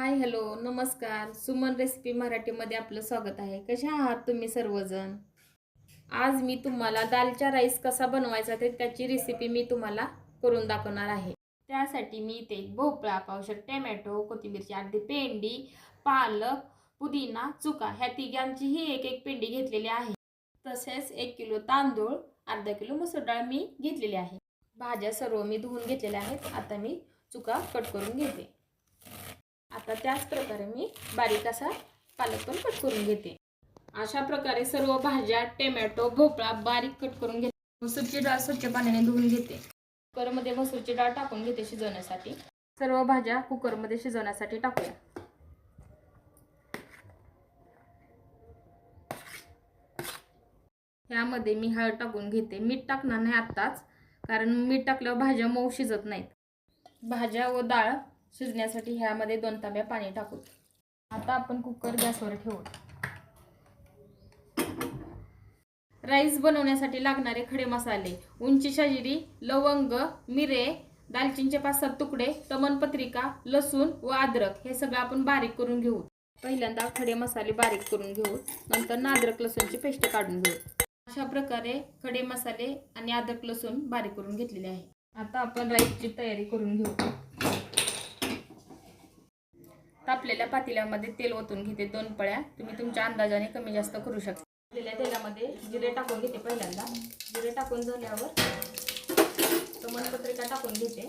Hi hello नमस्कार. Suman recipe मराठीमध्ये आपलं स्वागत आहे. कशा आहात तुम्ही सर्वजण? आज मी तुम्हाला दालचा राईस कसा बनवायचा ते त्याची रेसिपी मी तुम्हाला करून दाखवणार आहे. त्यासाठी मी इथे भोपळा पावशर टॅमॅटो कोथिंबीरची अर्धी पेंडी पालक पुदिना चुका ह्या तिघांचीही एक एक पेंडी घेतलेली आहे. तसेच एक किलो तांदूळ अर्धा किलो मसूर डाळ मी घेतलेली आहे. भाज्या सर्व मी धुवून घेतलेल्या आहेत. आता मी चुका कट करून घेते. त्याच प्रकारे मी बारीक असा पालक पण कट करून घेते. अशा प्रकारे सर्व भाज्या टोमॅटो भोपळा बारीक कट करून घेते. मसूरची डाळ स्वच्छ पाण्याने धुवून घेते. कुकरमध्ये मसूरची डाळ टाकून घेते शिजवण्यासाठी. सर्व भाज्या कुकरमध्ये शिजवण्यासाठी टाकूया. ह्यामध्ये मी हळद टाकून घेते. मीठ टाकणार नाही आत्ताच कारण मीठ टाकल्यावर भाज्या मऊ शिजत नाहीत. भाज्या व डाळ शिजण्यासाठी ह्यामध्ये दोन तांब्या पाणी टाकू. आता आपण कुकर गॅसवर ठेवू. राईस बनवण्यासाठी लागणारे खडे मसाले उंची शाजिरी लवंग मिरे दालचिनीचे पाच सात तुकडे तमनपत्रिका लसूण व अद्रक हे सगळं आपण बारीक करून घेऊ. पहिल्यांदा खडे मसाले बारीक करून घेऊ. नंतर अद्रक लसूणची पेस्ट काढून घेऊ. अशा प्रकारे खडे मसाले आणि अद्रक लसूण बारीक करून घेतलेले आहे. आता आपण राईसची तयारी करून घेऊ. तापलेल्या पातेल्यामध्ये तेल ओतून घेते दोन पळ्या. तुम्ही तुमच्या अंदाजाने कमी जास्त करू शकता. तेलामध्ये जिरे टाकून घेते पहिल्यांदा. जिरे टाकून झाल्यावर तमनपत्रिका टाकून घेते.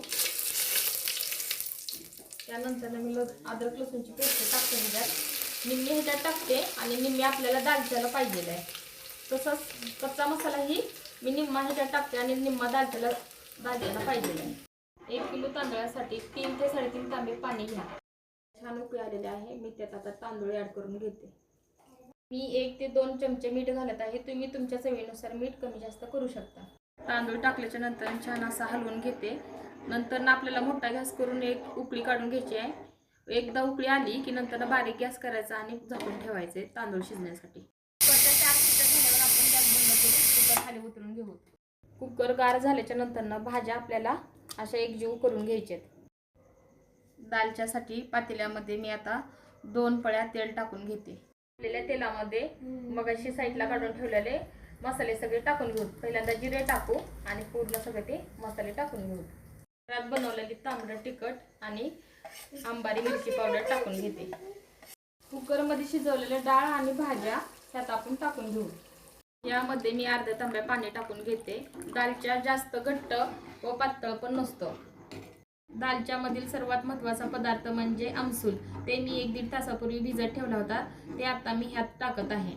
त्यानंतर मी लस अद्रक लसूणची पेस्ट टाकते ह्याच्यात निम्मी ह्याच्यात टाकते आणि निम्मी आपल्याला दालच्याला पाहिजेलं आहे. तसंच कच्चा मसालाही मी निम्मा ह्याच्यात टाकते आणि निम्मा दालच्याला दालच्याला पाहिजेला आहे. एक किलो तांदळासाठी तीन ते साडेतीन तांबे पाणी घ्या. छान उकळी आलेले आहे. मी त्यात आता तांदूळ ॲड करून घेते. मी एक ते दोन चमचे मीठ घालत आहे. तुम्ही तुमच्या चवीनुसार मीठ कमी जास्त करू शकता. तांदूळ टाकल्याच्या नंतर छान असा हलवून घेते. नंतर ना आपल्याला मोठा गॅस करून एक उकळी काढून घ्यायची आहे. एकदा उकळी आली की नंतर बारीक गॅस करायचा आणि झाकून ठेवायचे तांदूळ शिजण्यासाठी. चार झाल्यावर आपण गॅस बंद करून कुकर खाली उतरून घेऊ. कुकर गार झाल्याच्यानंतर ना भाज्या आपल्याला अशा एकजीव करून घ्यायच्यात. दालच्यासाठी पातेल्यामध्ये मी आता दोन पळ्या तेल टाकून घेते. टाकलेल्या तेलामध्ये मगाशी साईडला काढून ठेवलेले मसाले सगळे टाकून घेऊ. पहिल्यांदा जिरे टाकू आणि पूर्ण सगळे ते मसाले टाकून घेऊ. घरात बनवलेली तांबडं तिखट आणि आंबारी मिरची पावडर टाकून घेते. कुकरमध्ये शिजवलेले डाळ आणि भाज्या त्यात आपण टाकून घेऊ. यामध्ये मी अर्ध्या तांब्या पाणी टाकून घेते. दालच्या जास्त घट्ट व पातळ पण नसतं. दालच्यामधील सर्वात महत्त्वाचा पदार्थ म्हणजे आमसूल. ते मी एक दीड तासापूर्वी भिजत ठेवला होता. ते आता मी ह्यात टाकत आहे.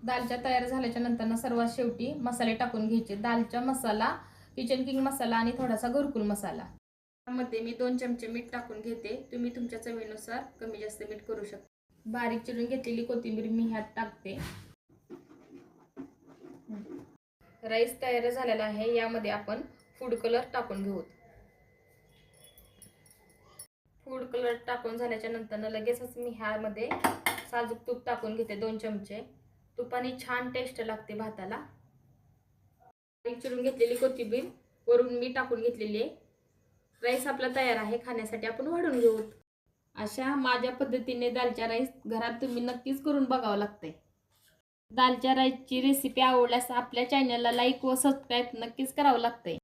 दालच्या तयार झाल्याच्यानंतर सर्वात शेवटी मसाले टाकून घ्यायचे. दालचा मसाला किचन किंग मसाला आणि थोडासा घरकुल मसाला. त्यामध्ये मी दोन चमचे मीठ टाकून घेते. तुम्ही तुमच्या चवीनुसार कमी जास्त मीठ करू शकता. बारीक चिरून घेतलेली कोथिंबीर मी ह्यात टाकते. राईस तयार झालेला आहे. यामध्ये आपण फूड कलर टाकून घेऊ. फूड कलर टाकून झाल्याच्यानंतर लगेचच मी ह्यामध्ये साजूक तूप टाकून घेते दोन चमचे. तुपाने छान टेस्ट लागते भाताला. चिरून घेतलेली कोथिंबीर वरून मी टाकून घेतलेली आहे. राईस आपला तयार आहे खाण्यासाठी आपण वाढून घेऊ. अशा माझ्या पद्धतीने दालच्या राईस घरात तुम्ही नक्कीच करून बघावं लागतंय. दालच्या राईसची रेसिपी आवडल्यास आपल्या चॅनलला लाईक व सबस्क्राईब नक्कीच करावं लागतंय.